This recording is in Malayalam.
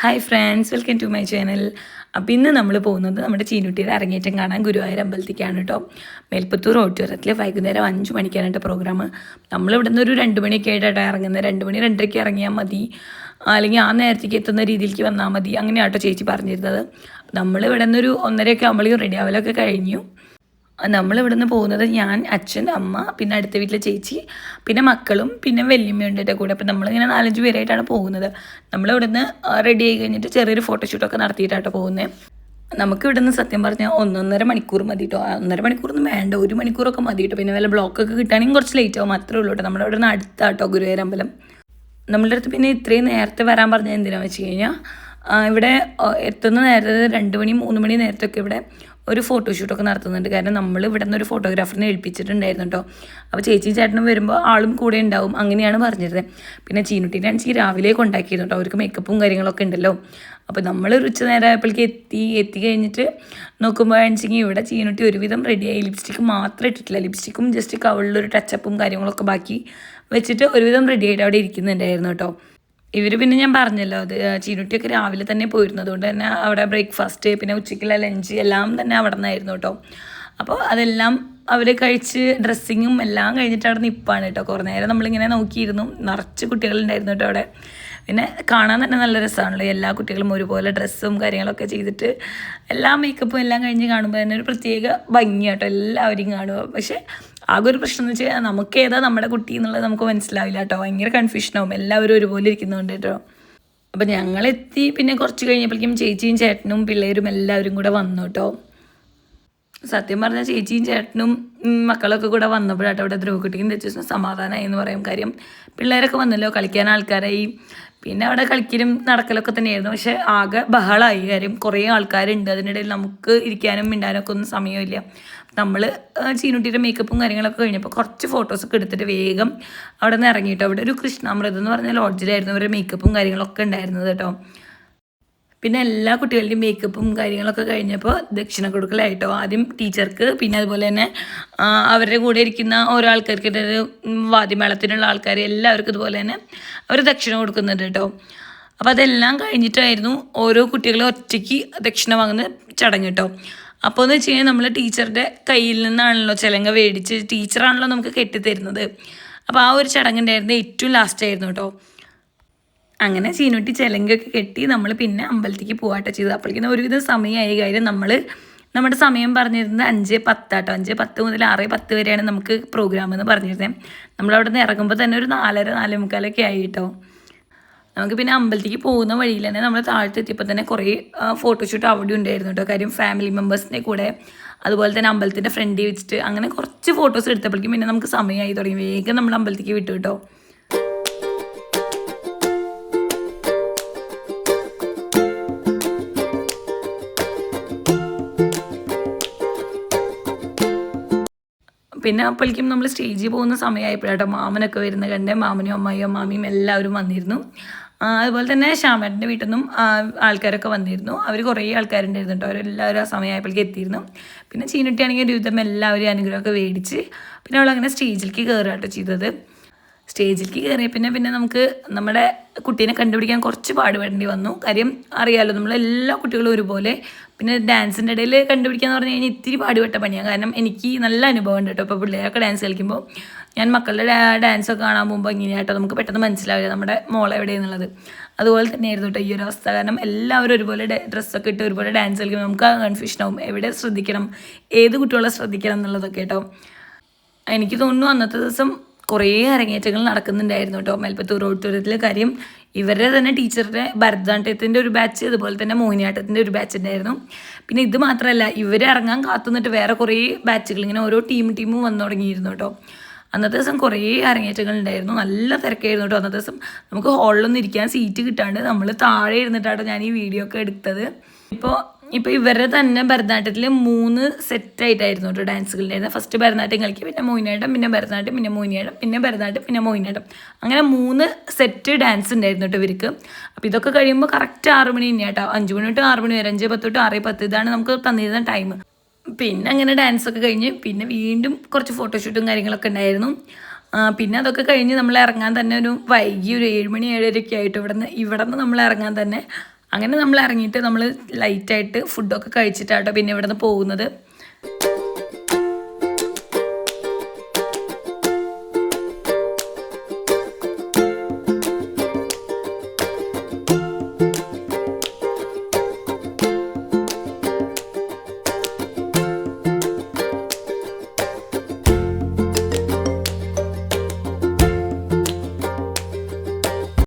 Hi friends welcome to my channel അപ്പോൾ ഇന്ന് നമ്മൾ പോകുന്നത് നമ്മുടെ ചീനുട്ടിയുടെ അരങ്ങേറ്റം കാണാൻ ഗുരുവായൂർ അമ്പലത്തിലേക്കാണ് കേട്ടോ മേൽപ്പത്തൂർ ഓഡിറ്റോറിയത്തിൽ വൈകുന്നേരം അഞ്ച് മണിക്കാണ് കേട്ടോ പ്രോഗ്രാം നമ്മളിവിടെ നിന്ന് ഒരു രണ്ട് മണിയൊക്കെ ആയിട്ടാണ് ഇറങ്ങുന്നത് രണ്ട് മണി രണ്ടരയ്ക്ക് ഇറങ്ങിയാൽ മതി. അല്ലെങ്കിൽ ആ നേരത്തേക്ക് എത്തുന്ന രീതിയിലേക്ക് വന്നാൽ മതി. അങ്ങനെയാട്ടോ ചേച്ചി പറഞ്ഞിരുന്നത്. നമ്മൾ ഇവിടെ നിന്നൊരു ഒന്നരയൊക്കെ ആകുമ്പോഴേക്കും റെഡി ആവലൊക്കെ കഴിഞ്ഞു. നമ്മൾ നിന്ന് പോകുന്നത് ഞാൻ അച്ഛൻ അമ്മ പിന്നെ അടുത്ത വീട്ടിലെ ചേച്ചി പിന്നെ മക്കളും പിന്നെ വല്യമ്മയുണ്ട് എന്റെ കൂടെ. അപ്പം നമ്മളിങ്ങനെ നാലഞ്ച് പേരായിട്ടാണ് പോകുന്നത്. നമ്മൾ നിന്ന് റെഡി ആയി കഴിഞ്ഞിട്ട് ചെറിയൊരു ഫോട്ടോഷൂട്ടൊക്കെ നടത്തിയിട്ടാട്ടോ പോകുന്നത് നമുക്ക് ഇവിടുന്ന് സത്യം പറഞ്ഞാൽ ഒന്നൊന്നര മണിക്കൂർ മതി കേട്ടോ ഒന്നര മണിക്കൂറൊന്നും വേണ്ട. ഒരു മണിക്കൂറൊക്കെ മതി കേട്ടോ പിന്നെ വല്ല ബ്ലോക്കൊക്കെ കിട്ടുകയാണെങ്കിൽ കുറച്ച് ലേറ്റ് ആവും. മാത്രമേ ഉള്ളൂ കേട്ടോ നമ്മുടെ ഇവിടെ നിന്ന് അടുത്താട്ടോ ഗുരുവായൂർ അമ്പലം നമ്മളുടെ അടുത്ത് പിന്നെ ഇത്രയും നേരത്തെ വരാൻ പറഞ്ഞാൽ എന്തിനാണെന്ന് വെച്ച് കഴിഞ്ഞാൽ ഇവിടെ എത്തുന്ന നേരത്തെ രണ്ട് മണി മൂന്ന് മണി നേരത്തൊക്കെ ഇവിടെ ഒരു ഫോട്ടോഷൂട്ടൊക്കെ നടത്തുന്നുണ്ട്. കാരണം നമ്മൾ ഇവിടെ നിന്ന് ഒരു ഫോട്ടോഗ്രാഫറിനെ ഏൽപ്പിച്ചിട്ടുണ്ടായിരുന്നു കേട്ടോ അപ്പോൾ ചേച്ചി ചേട്ടനും വരുമ്പോൾ ആളും കൂടെ ഉണ്ടാവും. അങ്ങനെയാണ് പറഞ്ഞിരുന്നത് പിന്നെ ചീനുട്ടീന്റെ ആണെങ്കിൽ രാവിലെ കൊണ്ടാക്കിയിരുന്നു കേട്ടോ അവർക്ക് മേക്കപ്പും കാര്യങ്ങളൊക്കെ ഉണ്ടല്ലോ. അപ്പോൾ നമ്മൾ ഒരു ഉച്ച നേരം ആയപ്പോഴേക്ക് എത്തി എത്തി കഴിഞ്ഞിട്ട് നോക്കുമ്പോൾ നോക്കുമ്പോഴാണെച്ചെങ്കിൽ ഇവിടെ ചീനുട്ടി ഒരുവിധം റെഡിയായി ലിപ്സ്റ്റിക്ക് മാത്രം ഇട്ടിട്ടില്ല. ലിപ്സ്റ്റിക്കും ജസ്റ്റ് കവളിലൊരു ടച്ചപ്പും കാര്യങ്ങളൊക്കെ ബാക്കി വെച്ചിട്ട് ഒരുവിധം റെഡിയായിട്ട് അവിടെ ഇരിക്കുന്നുണ്ടായിരുന്നു കേട്ടോ. ഇവർ പിന്നെ ഞാൻ പറഞ്ഞല്ലോ അത് ചീനുട്ടിയൊക്കെ രാവിലെ തന്നെ പോയിരുന്നത് കൊണ്ട് തന്നെ അവിടെ ബ്രേക്ക്ഫാസ്റ്റ് പിന്നെ ഉച്ചയ്ക്കുള്ള ലഞ്ച് എല്ലാം തന്നെ അവിടെ നിന്നായിരുന്നു കേട്ടോ അപ്പോൾ അതെല്ലാം അവർ കഴിച്ച് ഡ്രസ്സിങ്ങും എല്ലാം കഴിഞ്ഞിട്ട് അവിടെ നിൽപ്പാണ് കേട്ടോ കുറേ നേരം നമ്മളിങ്ങനെ നോക്കിയിരുന്നു നിറച്ച് കുട്ടികളുണ്ടായിരുന്നു കേട്ടോ അവിടെ. പിന്നെ കാണാൻ തന്നെ നല്ല രസമാണല്ലോ എല്ലാ കുട്ടികളും ഒരുപോലെ ഡ്രസ്സും കാര്യങ്ങളൊക്കെ ചെയ്തിട്ട് എല്ലാ മേക്കപ്പും എല്ലാം കഴിഞ്ഞ് കാണുമ്പോൾ തന്നെ ഒരു പ്രത്യേക ഭംഗിയാട്ടോ എല്ലാവരെയും കാണുക. പക്ഷേ ആകെ ഒരു പ്രശ്നം എന്ന് വെച്ചാൽ നമുക്ക് ഏതാ നമ്മുടെ കുട്ടി എന്നുള്ളത് നമുക്ക് മനസ്സിലാവില്ല കേട്ടോ. ഭയങ്കര കൺഫ്യൂഷനാവും എല്ലാവരും ഒരുപോലെ ഇരിക്കുന്നുണ്ട് കേട്ടോ. അപ്പം ഞങ്ങളെത്തി പിന്നെ കുറച്ച് കഴിഞ്ഞപ്പോഴേക്കും ചേച്ചിയും ചേട്ടനും പിള്ളേരും എല്ലാവരും കൂടെ വന്നു കേട്ടോ. സത്യം പറഞ്ഞാൽ ചേച്ചിയും ചേട്ടനും മക്കളൊക്കെ കൂടെ വന്നപ്പോഴാട്ടോ അവിടെ ധ്രുവക്കുട്ടിക്കും തെച്ചു സമാധാനമായി എന്ന് പറയും കാര്യം. പിള്ളേരൊക്കെ വന്നല്ലോ കളിക്കാൻ ആൾക്കാരായി. പിന്നെ അവിടെ കളിക്കലും നടക്കലൊക്കെ തന്നെയായിരുന്നു. പക്ഷെ ആകെ ബഹളമായി കാര്യം കുറേ ആൾക്കാരുണ്ട്. അതിനിടയിൽ നമുക്ക് ഇരിക്കാനും മിണ്ടാനും ഒക്കെ ഒന്നും സമയമില്ല. നമ്മൾ ചീനുട്ടിയുടെ മേക്കപ്പും കാര്യങ്ങളൊക്കെ കഴിഞ്ഞപ്പോൾ കുറച്ച് ഫോട്ടോസൊക്കെ എടുത്തിട്ട് വേഗം അവിടെ നിന്ന് ഇറങ്ങിയിട്ടോ. അവിടെ ഒരു കൃഷ്ണാമൃതം എന്ന് പറഞ്ഞ ലോഡ്ജിലായിരുന്നു അവരുടെ മേക്കപ്പും കാര്യങ്ങളൊക്കെ ഉണ്ടായിരുന്നത് കേട്ടോ. പിന്നെ എല്ലാ കുട്ടികളുടെയും മേക്കപ്പും കാര്യങ്ങളൊക്കെ കഴിഞ്ഞപ്പോൾ ദക്ഷിണ കൊടുക്കലായിട്ടോ ആദ്യം ടീച്ചർക്ക് പിന്നെ അതുപോലെ തന്നെ അവരുടെ കൂടെ ഇരിക്കുന്ന ഓരോ ആൾക്കാർക്ക് വാദ്യമേളത്തിനുള്ള ആൾക്കാർ എല്ലാവർക്കും ഇതുപോലെ തന്നെ അവർ ദക്ഷിണ കൊടുക്കുന്നുണ്ട് കേട്ടോ അപ്പോൾ അതെല്ലാം കഴിഞ്ഞിട്ടായിരുന്നു ഓരോ കുട്ടികളെ ഒറ്റയ്ക്ക് ദക്ഷിണ വാങ്ങുന്ന ചടങ്ങ് കേട്ടോ അപ്പോൾ എന്ന് വെച്ച് കഴിഞ്ഞാൽ നമ്മൾ ടീച്ചറുടെ കയ്യിൽ നിന്നാണല്ലോ ചിലങ്ക മേടിച്ച് ടീച്ചറാണല്ലോ നമുക്ക് കെട്ടിത്തരുന്നത്. അപ്പോൾ ആ ഒരു ചടങ്ങുണ്ടായിരുന്നത് ഏറ്റവും ലാസ്റ്റ് ആയിരുന്നു കേട്ടോ അങ്ങനെ ചീനുട്ടി ചിലങ്കൊക്കെ കെട്ടി നമ്മൾ പിന്നെ അമ്പലത്തേക്ക് പോവാട്ടോ ചെയ്തത്. അപ്പോഴേക്കും ഒരുവിധം സമയമായി കാര്യം നമ്മൾ നമ്മുടെ സമയം പറഞ്ഞിരുന്നത് അഞ്ച് പത്താട്ടോ. അഞ്ച് പത്ത് മുതൽ ആറ് പത്ത് വരെയാണ് നമുക്ക് പ്രോഗ്രാം എന്ന് പറഞ്ഞിരുന്നത് നമ്മളവിടെ നിന്ന് ഇറങ്ങുമ്പോൾ തന്നെ ഒരു നാലര നാലേ മുക്കാലൊക്കെ ആയി കേട്ടോ നമുക്ക് പിന്നെ അമ്പലത്തേക്ക് പോകുന്ന വഴിയിൽ തന്നെ നമ്മൾ താഴത്ത് എത്തിയപ്പോൾ തന്നെ കുറേ ഫോട്ടോഷൂട്ട് അവിടെ ഉണ്ടായിരുന്നു കേട്ടോ കാര്യം ഫാമിലി മെമ്പേഴ്സിന്റെ കൂടെ. അതുപോലെ തന്നെ അമ്പലത്തിന്റെ ഫ്രണ്ടിൽ വെച്ചിട്ട് അങ്ങനെ കുറച്ച് ഫോട്ടോസ് എടുത്തപ്പോഴേക്കും പിന്നെ നമുക്ക് സമയമായി തുടങ്ങി. വേഗം നമ്മൾ അമ്പലത്തേക്ക് വിട്ടു കേട്ടോ പിന്നെ അപ്പോഴേക്കും നമ്മൾ സ്റ്റേജിൽ പോകുന്ന സമയമായപ്പോഴാട്ടോ മാമനൊക്കെ വരുന്ന കണ്ട് മാമനും അമ്മായിയും അമ്മാമിയും എല്ലാവരും വന്നിരുന്നു. അതുപോലെ തന്നെ ശ്യാമേട്ടന്റെ വീട്ടിൽ നിന്നും ആൾക്കാരൊക്കെ വന്നിരുന്നു. അവർ കുറേ ആൾക്കാരുണ്ടായിരുന്നു കേട്ടോ. അവരെല്ലാവരും ആ സമയമായപ്പോഴേക്കും എത്തിയിരുന്നു. പിന്നെ ചീനട്ടിയാണെങ്കിൽ ഒരുവിധം എല്ലാവരും അനുഗ്രഹമൊക്കെ മേടിച്ച് പിന്നെ അവളങ്ങനെ സ്റ്റേജിലേക്ക് കയറുകട്ടോ ചെയ്തത്. സ്റ്റേജിലേക്ക് കയറിയ പിന്നെ പിന്നെ നമുക്ക് നമ്മുടെ കുട്ടീനെ കണ്ടുപിടിക്കാൻ കുറച്ച് പാടുപെടേണ്ടി വന്നു. കാര്യം അറിയാമല്ലോ നമ്മൾ എല്ലാ കുട്ടികളും ഒരുപോലെ. പിന്നെ ഡാൻസിന്റെ ഇടയിൽ കണ്ടുപിടിക്കാന്ന് പറഞ്ഞു കഴിഞ്ഞാൽ ഇത്തിരി പാടുപെട്ട പണിയാണ് കാരണം എനിക്ക് നല്ല അനുഭവം ഉണ്ട് കേട്ടോ. ഇപ്പോൾ പിള്ളേരൊക്കെ ഡാൻസ് കളിക്കുമ്പോൾ ഞാൻ മക്കളുടെ ഡാൻസൊക്കെ കാണാൻ പോകുമ്പോൾ ഇങ്ങനെയാട്ടോ നമുക്ക് പെട്ടെന്ന് മനസ്സിലാവില്ല നമ്മുടെ മോൾ എവിടെയെന്നുള്ളത്. അതുപോലെ തന്നെയായിരുന്നു കേട്ടോ ഈ ഒരു അവസ്ഥ. കാരണം എല്ലാവരും ഒരുപോലെ ഡ്രസ്സൊക്കെ ഇട്ട് ഒരുപോലെ ഡാൻസ് കളിക്കുമ്പോൾ നമുക്ക് കൺഫ്യൂഷൻ ആവും. എവിടെ ശ്രദ്ധിക്കണം? ഏത് കുട്ടികളെ ശ്രദ്ധിക്കണം എന്നുള്ളതൊക്കെ കേട്ടോ. എനിക്ക് തോന്നുന്നു അന്നത്തെ ദിവസം കുറേ അരങ്ങേറ്റങ്ങൾ നടക്കുന്നുണ്ടായിരുന്നു കേട്ടോ. മേൽപ്പത്തൂർ ഓഡിറ്റോറിയത്തിൽ കാര്യം. ഇവരുടെ തന്നെ ടീച്ചറുടെ ഭരതനാട്യത്തിന്റെ ഒരു ബാച്ച് അതുപോലെ തന്നെ മോഹിനിയാട്ടത്തിന്റെ ഒരു ബാച്ച് ഉണ്ടായിരുന്നു. പിന്നെ ഇത് മാത്രമല്ല ഇവർ ഇറങ്ങാൻ കാത്തുനിന്നിട്ട് വേറെ കുറേ ബാച്ചുകൾ ഇങ്ങനെ ഓരോ ടീം ടീമും വന്നു തുടങ്ങിയിരുന്നു കേട്ടോ. അന്നത്തെ ദിവസം കുറേ അരങ്ങേറ്റങ്ങൾ ഉണ്ടായിരുന്നു. നല്ല തിരക്കായിരുന്നു കേട്ടോ അന്നത്തെ ദിവസം. നമുക്ക് ഹാളിലൊന്നും ഇരിക്കാൻ സീറ്റ് കിട്ടാണ്ട് നമ്മൾ താഴെ ഇരുന്നിട്ടാണ് ഞാൻ ഈ വീഡിയോ ഒക്കെ എടുത്തത്. ഇപ്പോൾ ഇപ്പോൾ ഇവരുടെ തന്നെ ഭരതനാട്യത്തിൽ മൂന്ന് സെറ്റ് സെറ്റായിട്ടായിരുന്നു കേട്ടോ ഡാൻസുകളുണ്ടായിരുന്നത് ഫസ്റ്റ് ഭരതനാട്യം കളിക്കുക പിന്നെ മോഹിനിയാട്ടം പിന്നെ ഭരതനാട്യം പിന്നെ മോഹിനിയാട്ടം പിന്നെ ഭരതനാട്യം പിന്നെ മോഹിനിയാട്ടം. അങ്ങനെ മൂന്ന് സെറ്റ് ഡാൻസ് ഉണ്ടായിരുന്നു കേട്ടോ ഇവർക്ക്. അപ്പോൾ ഇതൊക്കെ കഴിയുമ്പോൾ കറക്റ്റ് ആറ് മണി തന്നെയാണ് കേട്ടോ അഞ്ച് മണി തൊട്ട് ആറ് മണി വരെ അഞ്ച് പത്ത് തൊട്ട് ആറ് പത്ത് ഇതാണ് നമുക്ക് തന്നിരുന്ന ടൈം പിന്നെ അങ്ങനെ ഡാൻസ് ഒക്കെ കഴിഞ്ഞ് പിന്നെ വീണ്ടും കുറച്ച് ഫോട്ടോഷൂട്ടും കാര്യങ്ങളൊക്കെ ഉണ്ടായിരുന്നു. പിന്നെ അതൊക്കെ കഴിഞ്ഞ് നമ്മൾ ഇറങ്ങാൻ തന്നെ ഒരു വൈകി ഒരു ഏഴ് മണി ഏഴരയൊക്കെ ആയിട്ട് ഇവിടെ നിന്ന് ഇവിടെ നിന്ന് നമ്മൾ ഇറങ്ങാൻ തന്നെ അങ്ങനെ നമ്മൾ ഇറങ്ങിയിട്ട് നമ്മൾ ലൈറ്റായിട്ട് ഫുഡൊക്കെ കഴിച്ചിട്ടാട്ടോ പിന്നെ ഇവിടെ നിന്ന് പോകുന്നത്.